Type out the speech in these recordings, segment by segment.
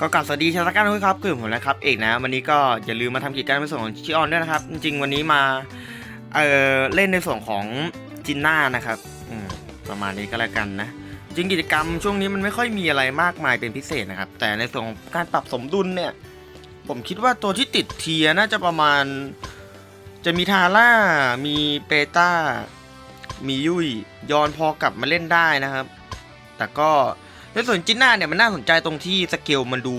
ก็กลับสวัสดีชาวตะกันทุกครับคือผมนะครับเอกนะ วันนี้ก็อย่าลืมมาทำกิจกรรมในส่วนของชิออนด้วยนะครับ จริงๆวันนี้มาเอ่อเล่นในส่วนของจินน่านะครับอืประมาณนี้ก็แล้วกันนะจริงกิจกรรมช่วงนี้มันไม่ค่อยมีอะไรมากมายเป็นพิเศษนะครับ แต่ในส่วนของการปรับสมดุลเนี่ย ผมคิดว่าตัวที่ติดเทียร์น่าจะประมาณ จะมีทาร่ามีเปต้ามียุยยอนพอกลับมาเล่นได้นะครับ แต่ก็ ในส่วนจินน่าเนี่ยมันน่าสนใจตรงที่สเกลมันดู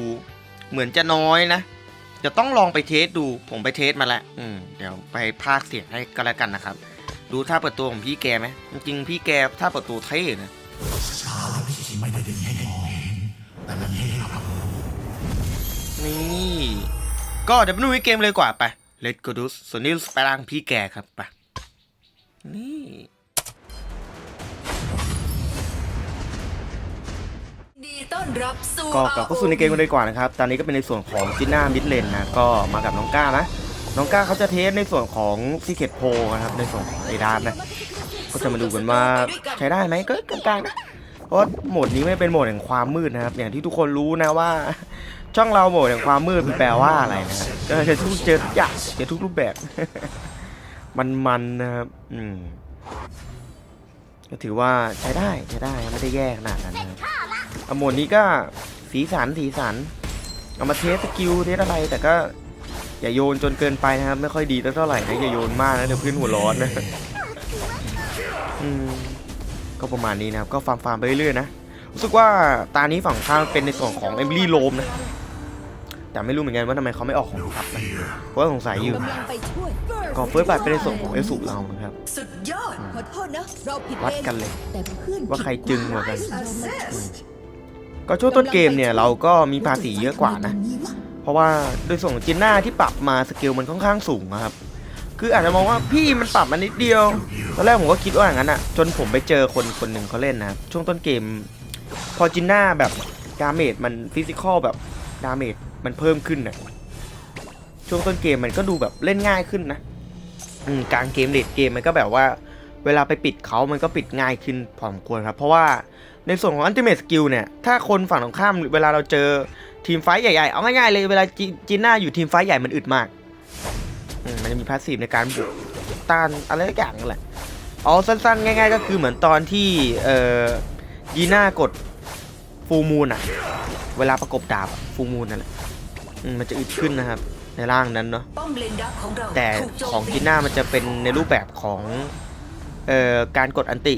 เหมือนจะน้อยนะจะต้องลองไปเทสดูผมไปเทสมาแล้วอืมเดี๋ยวไปพากเสียงให้ก็แล้วกันนะครับ ดูท่าเปิดตัวของพี่แกไหมจริงๆพี่แกท่าเปิดตัวเท่นะนี่ก็เดี๋ยวไปดูในเกมเลยกว่าไป Let's go do ส่วนนี้ไปร่างพี่แกครับไปนี่ ดีต้อนรับสู่ก็กลับเข้าสู่ในเกมกันเลยดีกว่านะครับ ตอนนี้ก็เป็นในส่วนของจิน่ามิดเลนนะ ก็มากับน้องก้านะ น้องก้าเขาจะเทสในส่วนของซีเค t โพนะครับ ในส่วนของไอดานนะ ก็จะมาดูกันว่าใช้ได้ไหมก็กลางๆนะ เพราะโหมดนี้ไม่เป็นโหมดแห่งความมืดนะครับ อย่างที่ทุกคนรู้นะว่า ช่องเราโหมดแห่งความมืดมันแปลว่าอะไรนะครับก็จะทุกเจอทุกอย่างเจอทุกรูปแบบ มันๆนะครับ อืมก็ถือว่าใช้ได้ใช้ได้ไม่ได้แย่ขนาดนั้นนะครับ เอาโหมดนี้ก็สีสันสีสัน เอามาเทสสกิลเทสอะไรแต่ก็อย่าโยนจนเกินไปนะครับ ไม่ค่อยดีเท่าไหร่นะอย่าโยนมากนะเดี๋ยวเพื่อนหัวร้อนนะอืมก็ประมาณนี้นะครับ ก็ฟาร์มฟาร์มไปเรื่อยๆนะรู้สึกว่าตานี้ฝั่งข้างเป็นในส่วนของเอมิลี่โลมนะแต่ไม่รู้เหมือนกันว่าทำไมเขาไม่ออกของทัพนะเพราะว่าสงสัยอยู่กำลังไปช่วยก็เฟิร์สบัตเป็นในส่วนของเอสุเรานะครับสุดยอดขอโทษนะเราผิดวัดเองกันเลยแต่เพื่อนว่าใครจึงกว่ากันผิดยอมมา ก็ช่วงต้นเกมเนี่ยเราก็มีภาษีเยอะกว่านะ เพราะว่าโดยส่วนของจินน่าที่ปรับมาสเกลมันค่อนข้างสูงนะครับ คืออาจจะมองว่าพี่มันปรับมานิดเดียว ตอนแรกผมก็คิดว่าอย่างนั้นอะจนผมไปเจอคนคนหนึ่งเขาเล่นนะช่วงต้นเกม พอจินน่าแบบดาเมจมันฟิสิกอลแบบดาเมจมันเพิ่มขึ้นนะช่วงต้นเกมมันก็ดูแบบเล่นง่ายขึ้นนะกลางเกมเลดเกมมันก็แบบว่า เวลาไปปิดเขามันก็ปิดง่ายขึ้นพอสมควรครับ เพราะว่า ในส่วนของอันติเม e สกิลเนี่ย ถ้าคนฝั่งตรงข้ามเวลาเราเจอทีมไฟใหญ่ๆ เอาง่ายๆเลยเวลาจจิน่าอยู่ทีมไฟใหญ่มันอึดมากมมันจะมีพาสซีฟในการบุกต้านอะไรสักอย่างนั่นแหละ เอาสั้นๆ ง่าย ๆ ก็คือเหมือนตอนที่เอ่อยีน่ากดฟูมูนอะเวลาประกบดาบฟูมูนนั่นแหละมันจะอึดขึ้นนะครับ ในร่างนั้นเนาะแต่ของตีน่ามันจะเป็นในรูปแบบของเอ่อการกดอันติ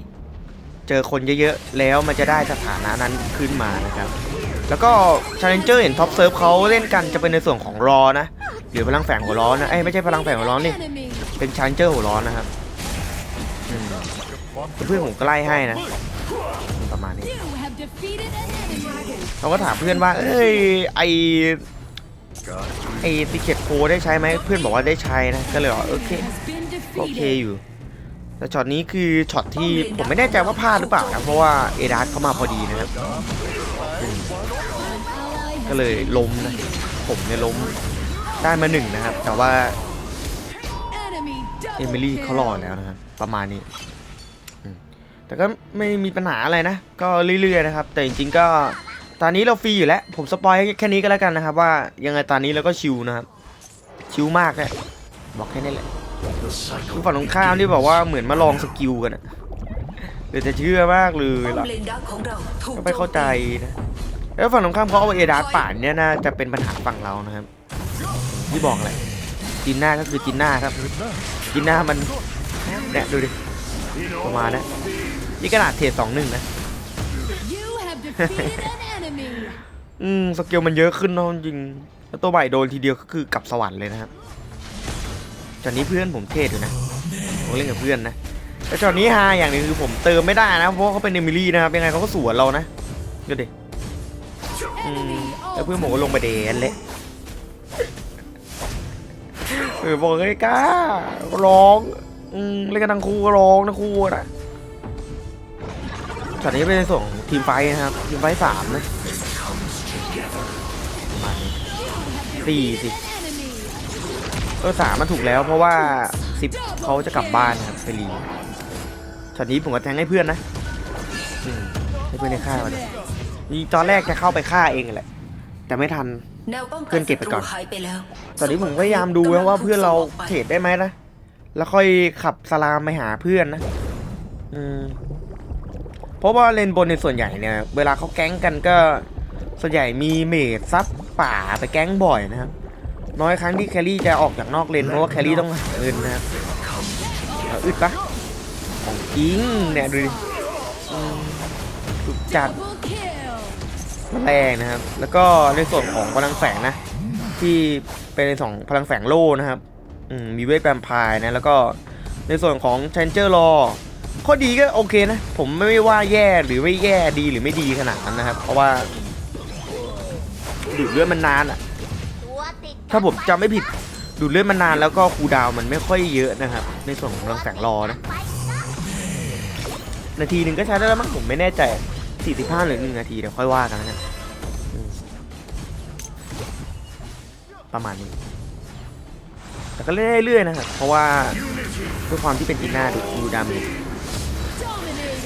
เจอคนเยอะๆ แล้วมันจะได้สถานะนั้นขึ้นมานะครับ แล้วก็ Challenger เห็นท็อปเซิร์ฟเขาเล่นกันจะเป็นในส่วนของรอนะ หรือพลังแฝงหัวร้อนนะ เอ้ยไม่ใช่พลังแฝงหัวร้อนนี่ เป็น Challenger หัวร้อนนะครับเพื่อนผมก็ไล่ให้นะประมาณนี้เราก็ถามเพื่อนว่า เอ้ยไอไอติเก็ตโคได้ใช้ไหมเพื่อนบอกว่าได้ใช้นะ ก็เลยบอกโอเคโอเคอยู่ แต่ช็อตนี้คือช็อตที่ผมไม่แน่ใจว่าพลาดหรือเปล่านะเพราะว่าเอดาร์เข้ามาพอดีนะครับอืมก็เลยล้มนะผมเนี่ยล้มได้มาหนึ่งนะครับ แต่ว่าเอมิลี่เขารอแล้วนะครับประมาณนี้อืมแต่ก็ไม่มีปัญหาอะไรนะ ก็เรื่อยๆนะครับ แต่จริงๆก็ตอนนี้เราฟรีอยู่แล้ว ผมสปอยแค่นี้ก็แล้วกันนะครับ ว่ายังไงตอนนี้เราก็ชิวนะครับ ชิวมากเลยบอกแค่นี้แหละ คือฝั่งตรงข้ามที่บอกว่าเหมือนมาลองสกิลกันอะเดี๋ยวจะเชื่อมากเลยล่ะก็ไม่เข้าใจนะแล้วฝั่งตรงข้ามเขาเอาเอดาป่านเนี่ยน่าจะเป็นปัญหาฝั่งเรานะครับที่บอกแหละจินหน้าก็คือจินหน้าครับจินหน้ามันเนี่ยดูดิประมาณนะนี่ขนาดเทรดสองหนึ่งนะอืมสเกลมันเยอะขึ้นนะจริงแล้วตัวใหม่โดนทีเดียวก็คือกลับสวรรค์เลยนะครับ อนนี้เพื่อนผมเทศอยู่นะผมเล่นกับเพื่อนนะแต่จอนนี้ฮาอย่างหนึงคือผมเติมไม่ได้นะ เพราะเขาเป็นเอมิลี่นะครับ ยังไงเขาก็สวนเรานะดูดิแล้วเพื่อนผมก็ลงไปเดนเละเออบอกเลยก้าร้อง อืมเล่นกันทั้งคู่ก็ร้องทั้งคู่นะตอนนี้เป็นในส่วนของทีมไฟนะครับ ทีมไฟสามนะสี่สิ ออสามมันถูกแล้วเพราะว่าสิบเขาจะกลับบ้านครับไปรีช็อตนี้ผมก็แทงให้เพื่อนนะอืมให้เพื่อนได้ฆ่ามันนี่ตอนแรกจะเข้าไปฆ่าเองแหละ แต่ไม่ทันแนวป้องเพื่กัอนนเก็บไปก่อนศัตรูหายไปแล้วตอนนี้ผมพยายามดูนะว่าเพื่อนเราเทรดได้ไหมนะ แล้วค่อยขับสลามไปหาเพื่อนนะอืมเพราะว่าเลนบนในส่วนใหญ่เนี่ย เวลาเขาแก๊งกันก็ส่วนใหญ่มีเมดซับป่าไปแก๊งบ่อยนะครับ น้อยครั้งที่แครี่จะออกจากนอกเลนเพราะว่าแครี่ต้องหาเงินนะครับเอาอึดปะของจริงเนี่ยดูดิอืมสุดจัดแรงนะครับ แล้วก็ในส่วนของพลังแฝงนะ ที่เป็นในสองพลังแฝงโล่นะครับอืมมีเวทแวมไพร์นะ แล้วก็ในส่วนของเชนเจอร์รอข้อดีก็โอเคนะ ผมไม่ว่าแย่หรือไม่แย่ดีหรือไม่ดีขนาดนั้นนะครับ เพราะว่าดูดเลือดมันนานอะ ถ้าผมจำไม่ผิดดูดเลือดมันนานแล้วก็คูดาวมันไม่ค่อยเยอะนะครับ ในส่วนของพลังแฝงรอนะนาทีหนึ่งก็ใช้ได้แล้วมั้งผมไม่แน่ใจ 45 หรือ 1 นาทีเดี๋ยวค่อยว่ากันนะประมาณนี้ แต่ก็เล่นเรื่อยๆนะครับ เพราะว่าด้วยความที่เป็นจินหน้าดูดูดาม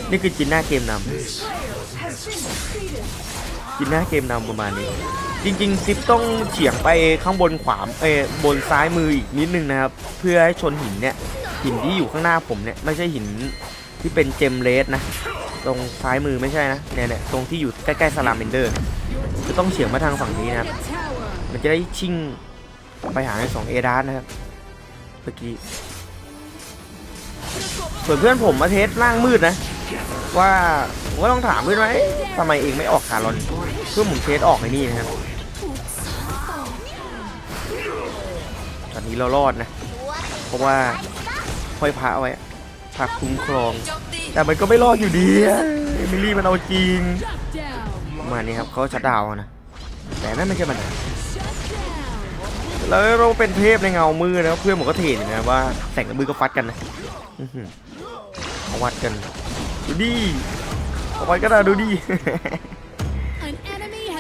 นี่คือจินหน้าเกมนำ จินหน้าเกมนำประมาณนี้ จริงๆซิปต้องเฉียงไปข้างบนขวาเอยบนซ้ายมืออีกนิดนึงนะครับ เพื่อให้ชนหินเนี่ย หินที่อยู่ข้างหน้าผมเนี่ย ไม่ใช่หินที่เป็นเจมเลสนะ ตรงซ้ายมือไม่ใช่นะเนี่ยเนี่ยตรงที่อยู่ใกล้ๆสลามเบนเดอร์จะต้องเฉียงมาทางฝั่งนี้นะครับ มันจะได้ชิ่งไปหาในสองเอดาร์นะครับเมื่อกี้ส่วนเพื่อนผมมาเทสร่างมืดนะ ว่าผมก็ต้องถามเพื่อนว่าทำไมเองไม่ออกคารอนเพื่อนผมเทสออกไอ้นี่นะครับตอนนี้เรารอดนะ เพราะว่าห้อยพระเอาไว้พระคุ้มครอง แต่มันก็ไม่รอดอยู่ดีเอมิลี่มันเอาจริงมานี้ครับเขาชัดดาวนะ แต่นั่นไม่ใช่ปัญหาแล้วเราเป็นเทพในเงามือนะเพื่อนผมก็เทนนะว่าแต่งกับมือก็ฟัดกันนะอื้อหือเอาวัดกัน ดูดิเอาไว้ก็ได้ดูดิ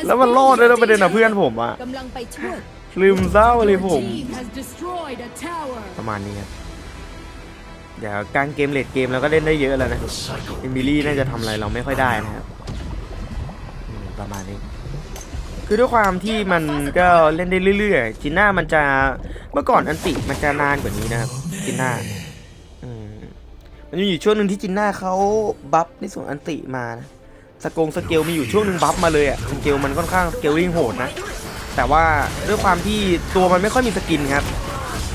แล้วมันรอดด้วยนะประเด็นนะเพื่อนผมอะกำลังไปช่วยลืมเศร้าเลยผม Your team has destroyed a tower. ประมาณนี้ครับ เดี๋ยวกลางเกมเลดเกมเราก็เล่นได้เยอะแล้วนะ เอมิลี่น่าจะทำอะไรเราไม่ค่อยได้นะครับอืมประมาณนี้ คือด้วยความที่มันก็เล่นได้เรื่อยๆจินน่ามันจะเมื่อก่อนอันติมันจะนานกว่านี้นะครับจินน่าอืม มันมีอยู่ช่วงหนึ่งที่จินน่าเขาบัฟในส่วนอันติมานะสกงสเกลมีอยู่ช่วงหนึ่งบัฟมาเลยอะสเกลมันค่อนข้างสเกลลิ่งโหดนะ แต่ว่าด้วยความที่ตัวมันไม่ค่อยมีสกินครับ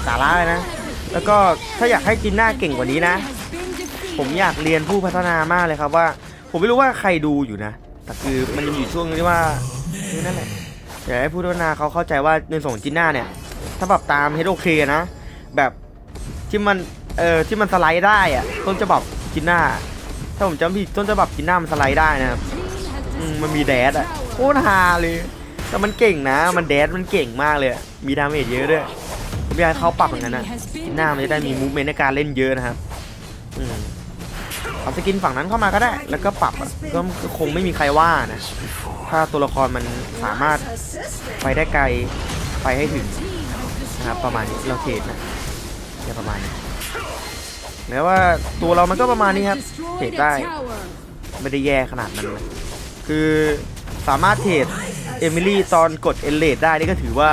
สาระเลยนะ แล้วก็ถ้าอยากให้จินน่าเก่งกว่านี้นะ ผมอยากเรียนผู้พัฒนามากเลยครับว่า ผมไม่รู้ว่าใครดูอยู่นะ แต่คือมันอยู่ช่วงที่ว่านั่นแหละอยากให้ผู้พัฒนาเขาเข้าใจว่าในส่วนจินน่าเนี่ย ถ้าแบบตามเฮดโอเคนะ แบบที่มัน เออที่มันสไลด์ได้อะต้นฉบับจินหน่าถ้าผมจำผิดต้นฉบับจินหน่ามันสไลด์ได้นะครับอืมมันมีแดดอะโคตรฮาเลย แต่มันเก่งนะ มันแดดมันเก่งมากเลยมีดาเมจเยอะด้วยผมอยากเขาปรับอย่างนั้นนะจินหน่ามันจะได้มีมูฟเมนต์ในการเล่นเยอะนะครับอืมเอาสกินฝั่งนั้นเข้ามาก็ได้ แล้วก็ปรับก็คงไม่มีใครว่านะถ้าตัวละครมันสามารถไปได้ไกลไปให้ถึงนะครับประมาณนี้เราเทรดนะเนี่ยประมาณนี้ แม้ว่าตัวเรามันก็ประมาณนี้ครับเทรดได้ไม่ได้แย่ขนาดนั้นนะคือสามารถเทรดเอมิลี่ตอนกดเอเลดได้นี่ก็ถือว่า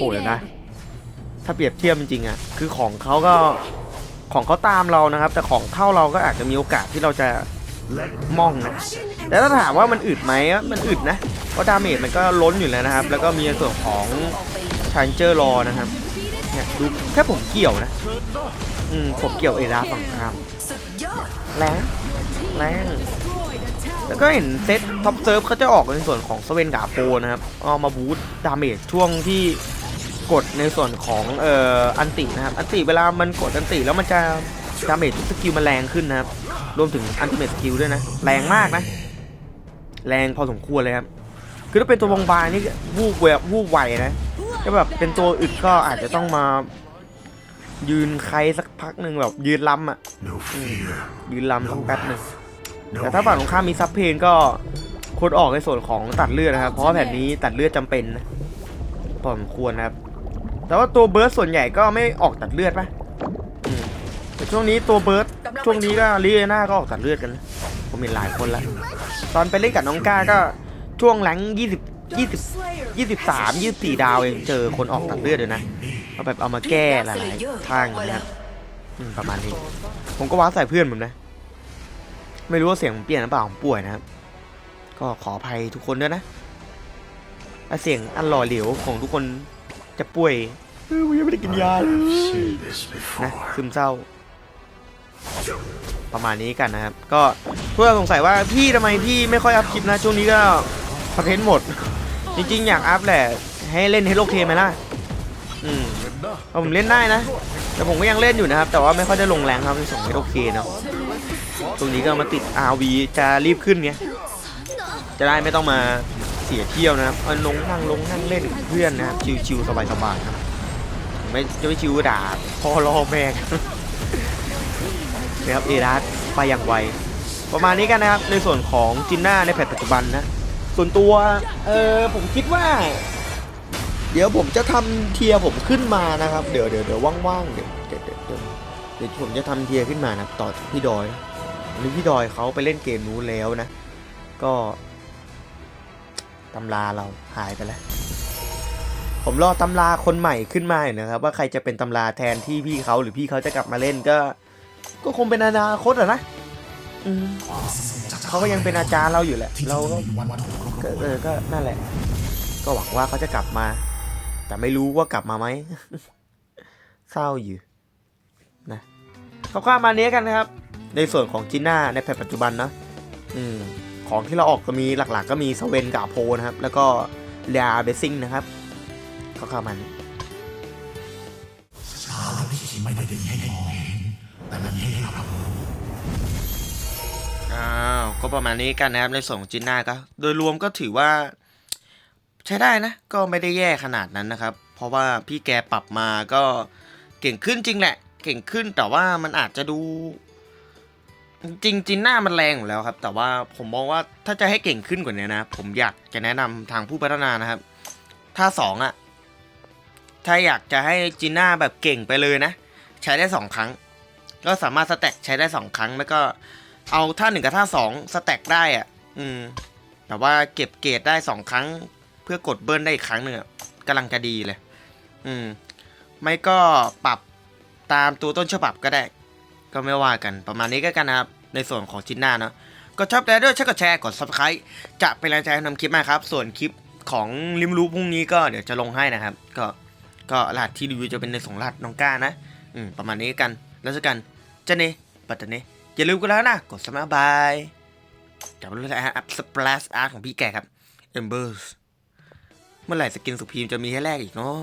โหดเลยนะ ถ้าเปรียบเทียบจริงๆอะคือของเขาก็ของเขาตามเรานะครับ แต่ของเข้าเราก็อาจจะมีโอกาสที่เราจะมองนะแต่ถ้าถามว่ามันอึดไหมมันอึดนะเพราะดาเมจมันก็ล้นอยู่แล้วนะครับ แล้วก็มีส่วนของชา n เจอร์รอนะครับ เนี่ยดูแค่ผมเกี่ยวนะ อืมผมเกี่ยวเอราฝั่งข้ามสุดยอดแรงแรง Destroyed a tower. แล้วก็เห็นเซตท็อปเซิร์ฟเขาจะออกในส่วนของสเวนกาโปนะครับเอามาบูสต์ดาเมจช่วงที่กดในส่วนของเอ่ออันตินะครับ อันติเวลามันกดอันติแล้วมันจะดาเมจทุกสกิลมันแรงขึ้นนะครับ รวมถึงอันติเมทสกิลด้วยนะ แรงมากนะ แรงพอสมควรเลยครับ คือถ้าเป็นตัวบงบางนี่วูบแวบวูบไวนะ ก็แบบเป็นตัวอึดก็อาจจะต้องมา ยืนใครสักพักหนึ่งแบบยืนลำอะ No fear. ยืนลำสักแป๊บหนึ่ง No แต่ถ้าฝั่งตรงข้ามมีซับเพนก็ควรออกในส่วนของตัดเลือดนะครับ เพราะว่าแผ่นนี้ตัดเลือดจำเป็นนะพอสมควรนะครับ แต่ว่าตัวเบิร์ดส่วนใหญ่ก็ไม่ออกตัดเลือดปะอืมแต่ช่วงนี้ตัวเบิร์ดช่วงนี้ก็ลีเอน่าก็ออกตัดเลือดกันนะผมเห็นหลายคนแล้วตอนไปเล่นกับน้องก้าก็ช่วงแรงยี่สิบ ยี่สิบยี่สิบสามยี่สิบสี่ดาวเองเจอคนออกตัดเลือดเลยนะเอาแบบเอามาแก้หลายๆทางนะครับอืมประมาณนี้ ผมก็ว้าใส่เพื่อนผมนะ ไม่รู้ว่าเสียงผมเปลี่ยนหรือเปล่าผมป่วยนะครับ ก็ขออภัยทุกคนด้วยนะถ้าเสียงอันหล่อเหลวของทุกคนจะป่วยเออผมยังไม่ได้กินยาเลย Seen this นะ before. ซึมเศร้า ประมาณนี้กันนะครับ ก็เพื่อนสงสัยว่าพี่ทำไมพี่ไม่ค่อยอัพคลิปนะ ช่วงนี้ก็คอนเทนต์หมด จริงๆ อยากอัพแหละ ให้เล่นเฮโ o เคไหมล่ะ อืมเอาผมเล่นได้นะ แต่ผมก็ยังเล่นอยู่นะครับ แต่ว่าไม่ค่อยได้ลงแรงครับในส่งเฮโ o เคเนาะตรงนี้ก็มาติด RV จะรีบขึ้นไงจะได้ไม่ต้องมาเสียเที่ยวนะครับเอาลงนั่งลงนั่งเล่นกับเพื่อนนะครับชิวๆสบายๆครับไม่จะไม่ชิวด่าพอล่อแม่กันนะครับเอรัสไปอย่างไวประมาณนี้กันนะครับในส่วนของจินน่าในแพทปัจจุบันนะ ส่วนตัวเออผมคิดว่า เดี๋ยวผมจะทำเทียร์ผมขึ้นมานะครับ เดี๋ยวเดี๋ยวเดี๋ยวว่างๆเดี๋ยวเดี๋ยวเดี๋ยวเดี๋ยวเดี๋ยวผมจะทำเทียร์ขึ้นมานะต่อจากพี่ดอยนะวันนี้พี่ดอยเขาไปเล่นเกมนู้นแล้วนะ ก็ตำราเราหายไปแล้ว ผมรอตำราคนใหม่ขึ้นมาอยู่นะครับ ว่าใครจะเป็นตำราแทนที่พี่เขาหรือพี่เขาจะกลับมาเล่นก็ ก็คงเป็นอนาคตอะนะอืมเขาก็ยังเป็นอาจารย์เราอยู่แหละ เราก็ ก็เออก็นั่นแหละ ก็หวังว่าเขาจะกลับมา แต่ไม่รู้ว่ากลับมาไหมเศร้าอยู่นะคร่าวๆมาเนี้ยกันนะครับ ในส่วนของจีน่าในแพทปัจจุบันนะอืมของที่เราออกก็มีหลักๆ ก็มีสเวนกับโพนะครับ แล้วก็เรียเบซิงนะครับคร่าวๆมันชาที่ไม่ได้ดีให้มองเห็นแต่มันให้เรา อ้าวก็ประมาณนี้กันนะครับในส่วนของจีน่าก็ โดยรวมก็ถือว่า ใช้ได้นะ ก็ไม่ได้แย่ขนาดนั้นนะครับ เพราะว่าพี่แกปรับมาก็เก่งขึ้นจริงแหละ เก่งขึ้นแต่ว่ามันอาจจะดู จริงจินนามันแรงอยู่แล้วครับ แต่ว่าผมมองว่าถ้าจะให้เก่งขึ้นกว่านี้นะ ผมอยากจะแนะนำทางผู้พัฒนานะครับ ถ้าสองอะถ้าอยากจะให้จินนาแบบเก่งไปเลยนะ ใช้ได้สองครั้ง ก็สามารถสแต็กใช้ได้สองครั้งแล้วก็ เอาท่าหนึ่งกับท่าสองสแต็กได้อะอืมแต่ว่าเก็บเกรดได้สองครั้ง เพื่อกดเบิ้ลได้อีกครั้งหนึ่งอะกำลังจะดีเลย อืม ไม่ก็ปรับตามตัวต้นฉบับก็ได้ ก็ไม่ว่ากันประมาณนี้ก็กันนะครับ ในส่วนของจินน่าเนาะก็ชอบแล้วด้วยช่วยกดแชร์กด subscribe จะเป็นแรงใจให้ทำคลิปมากครับ ส่วนคลิปของริมรู้พรุ่งนี้ก็เดี๋ยวจะลงให้นะครับ ก็ก็รหัสที่รีวิวจะเป็นในสองรหัสน้องก้านะ อืมประมาณนี้กัน แล้วเจอกันเจเนปัตตานี อย่าลืมกันแล้วนะ กดสมัครบายกับเรื่องอัพสปลชอาร์ของพี่แกครับเอมเบอร์สเมื่อไหร่สกินสุพีมจะมีให้แลกอีกเนาะ